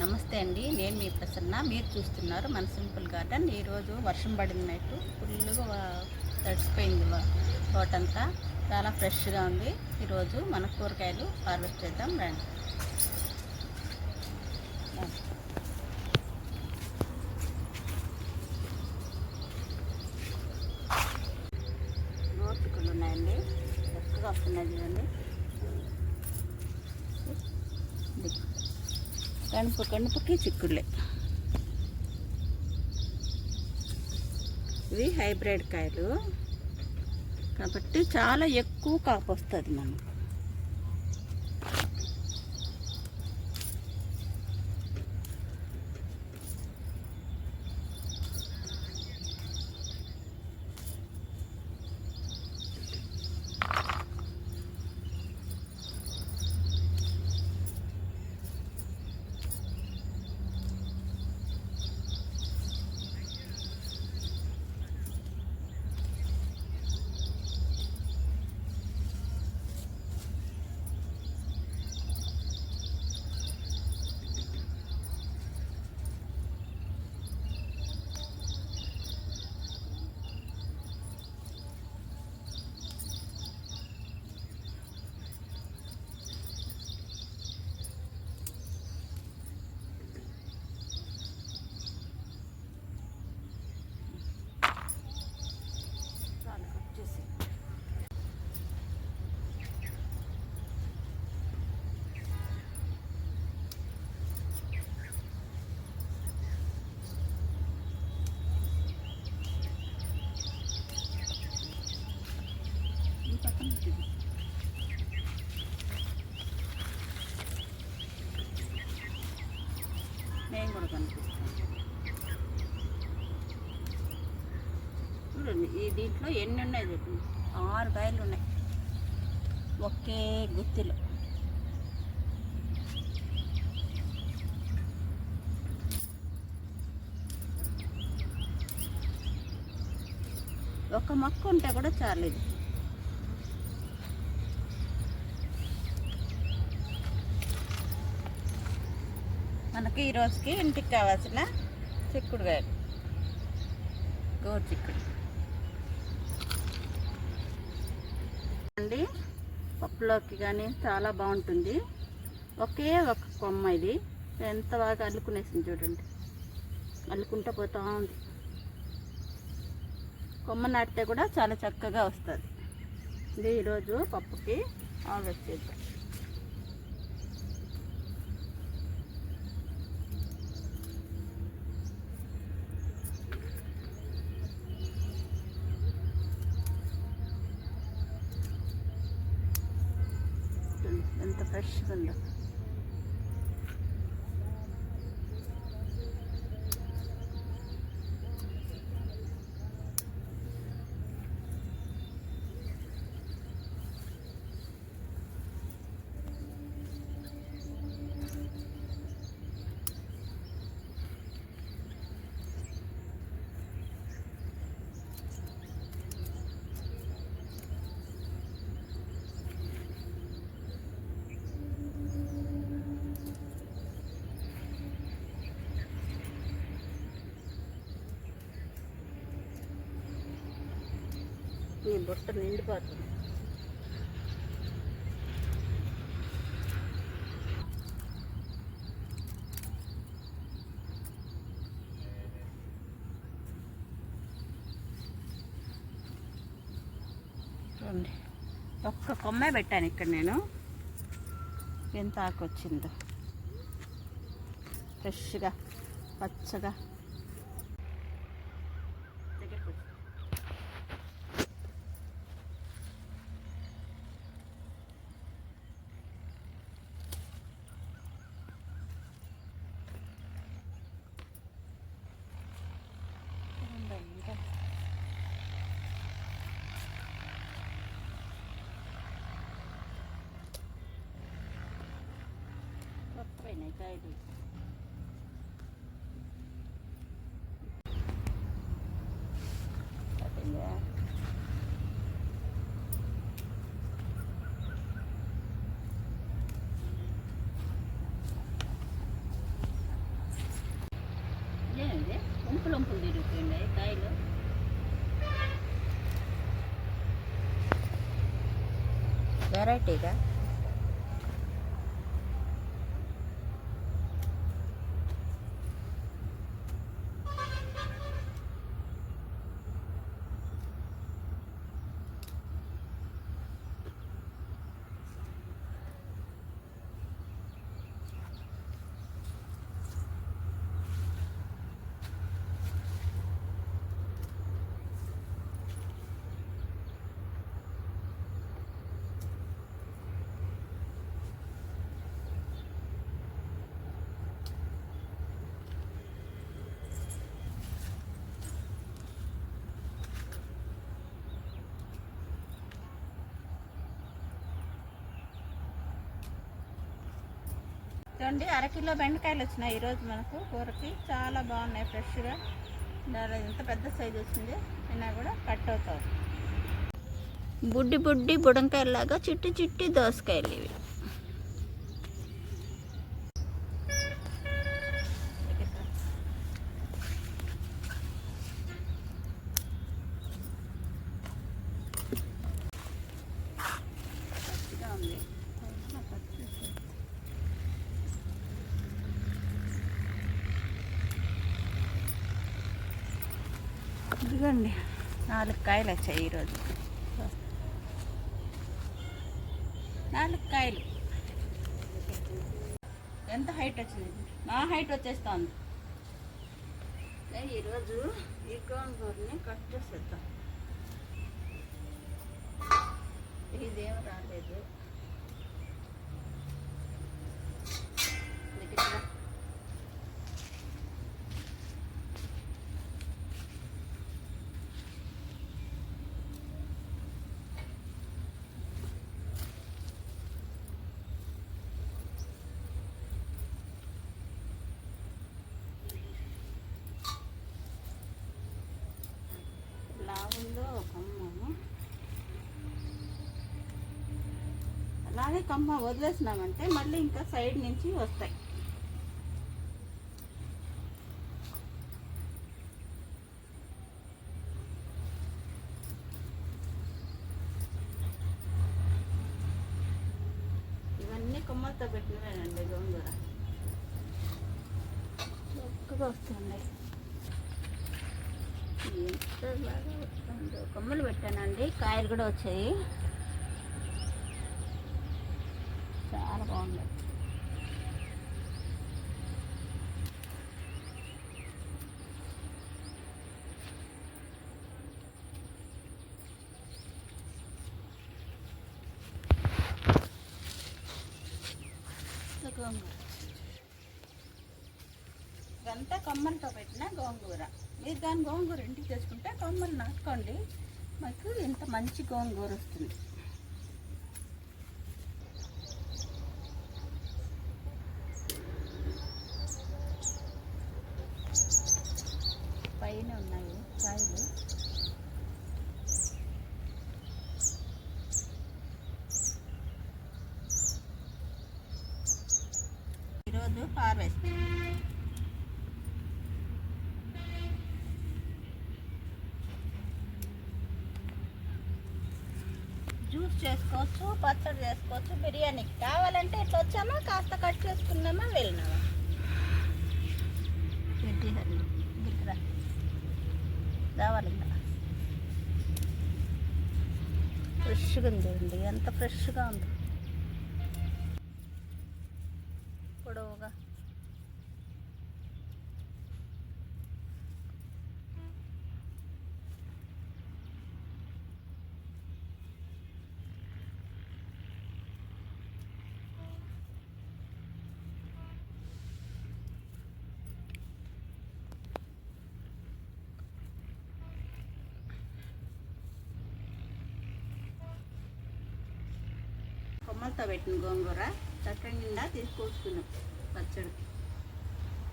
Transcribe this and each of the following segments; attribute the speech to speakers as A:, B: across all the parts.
A: నమస్తే అండి. నేను మీ ప్రసన్న. మీరు చూస్తున్నారు మన సింపుల్ గార్డెన్. ఈరోజు వర్షం పడింది నైట్. ఫుల్గా తడిసిపోయింది తోట అంతా. చాలా ఫ్రెష్గా ఉంది. ఈరోజు మన కూరగాయలు హార్వెస్ట్ చేద్దాం రండి. గోపికలు ఉన్నాయండి. ఎక్కువగా వస్తున్నాయి చూడండి. కణుపు కణుపుకి చిక్కుళ్ళే ఇవి హైబ్రిడ్ కాయలు. కాబట్టి చాలా ఎక్కువ కాపు వస్తుంది మనకు చాలా కట్ చేసి ఈ పక్కన ఉంటుంది. నేను కూడా కనిపిస్తాను చూడండి ఈ దీంట్లో ఎన్ని ఉన్నాయి చూడండి ఆరు కాయలు ఉన్నాయి. ఒకే గుత్తిలో. ఒక మొక్క ఉంటే కూడా చాలేదు. మనకి ఈ రోజుకి ఇంటికి కావాల్సిన చిక్కుడుకాయలు గోరు చిక్కుడు. అండి పప్పులోకి కానీ చాలా బాగుంటుంది. ఒకే ఒక కొమ్మ ఇది. ఎంత బాగా అల్లుకునేసింది చూడండి. అల్లుకుంటూ పోతూ ఉంది. కొమ్మ నాటితే కూడా చాలా చక్కగా వస్తుంది. ఇది ఈరోజు పప్పుకి ఆర్డర్ చేద్దాం చూడండి ఎంత ఫ్రెష్గా బుట్ట నిండిపోతుంది. చూడండి. ఒక్క కొమ్మే పెట్టాను ఇక్కడ నేను. ఎంత ఆకు వచ్చిందో ఫ్రెష్గా పచ్చగా. అయిపోయిందా? ఇది ఉంపులు ఉంపులు తిరిగిపోయింది కాయలు వెరైటీగా చూడండి అరకిలో బెండకాయలు వచ్చినాయి ఈరోజు మనకు కూరకి. చాలా బాగున్నాయి ఫ్రెష్గా. దాని ఎంత పెద్ద సైజు వచ్చింది అయినా కూడా కట్ అవుతాం బుడ్డి బుడ్డి బుడంకాయలాగా చిట్టి చిట్టి దోసకాయలు ఇవి పచ్చిగా ఉంది పచ్చి ఇదిగోండి నాలుగు కాయలు వచ్చాయి ఈరోజు. నాలుగు కాయలు. ఎంత హైట్ వచ్చింది? నా హైట్ వచ్చేస్తుంది. ఈరోజు ఈ గోంగూరని కట్ చేసేద్దాం. ఇదేం రాలేదు. అలాగే కమ్మ వదిలేసినామంటే మళ్ళీ ఇంకా సైడ్ నుంచి వస్తాయి. ఇవన్నీ కొమ్మలతో పెట్టినవేనండి గోంగూర. చక్కగా వస్తున్నాయి. కొమ్మలు పెట్టానండి. కాయలు కూడా వచ్చాయి. చాలా బాగుంది. గోంగూర ఇదంతా కొమ్మలతో పెట్టిన గోంగూర. మీరు దాని గోంగూర ఇంటికి తెచ్చుకుంటే కొమ్మలు నాటుకోండి. మీకు ఇంత మంచి గోంగూర వస్తుంది పైన ఉన్నాయి కాయలు ఈరోజు హార్వెస్ట్ జ్యూస్ చేసుకోవచ్చు పచ్చడి చేసుకోవచ్చు బిర్యానీకి కావాలంటే ఇట్లా వచ్చామా కాస్త కట్ చేసుకున్నామా వెళ్ళినామా? రెడ్డి రావాలి ఫ్రెష్గా ఉంది అండి ఎంత ఫ్రెష్గా ఉంది. కొమ్మలతో పెట్టిన గోంగూర చక్కని నిండా తీసుకొస్తున్నాం పచ్చడి.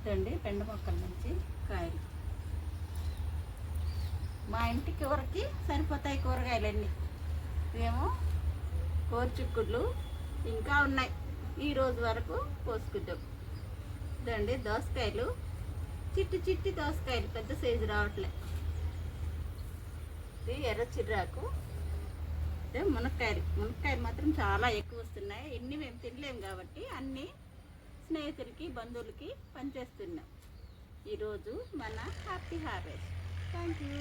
A: రండి పెండ మొక్కల నుంచి కాయలు. మా ఇంటి కూరకి సరిపోతాయి కూరగాయలన్నీ? మేము కోరుచుక్కుళ్ళు ఇంకా ఉన్నాయి. ఈ రోజు వరకు కోసుకుంటాం రండి దోసకాయలు. చిట్టి చిట్టి దోసకాయలు పెద్ద సైజు రావట్లే. ఇది ఎర్ర చిర్రాకు. అయితే మునక్కాయలు. మునక్కాయలు మాత్రం చాలా ఎక్కువ వస్తున్నాయి. ఎన్ని మేము తినలేము కాబట్టి అన్నీ స్నేహితులకి బంధువులకి పనిచేస్తున్నాం. ఈరోజు మన హ్యాపీ హార్వెస్ట్ థ్యాంక్ యూ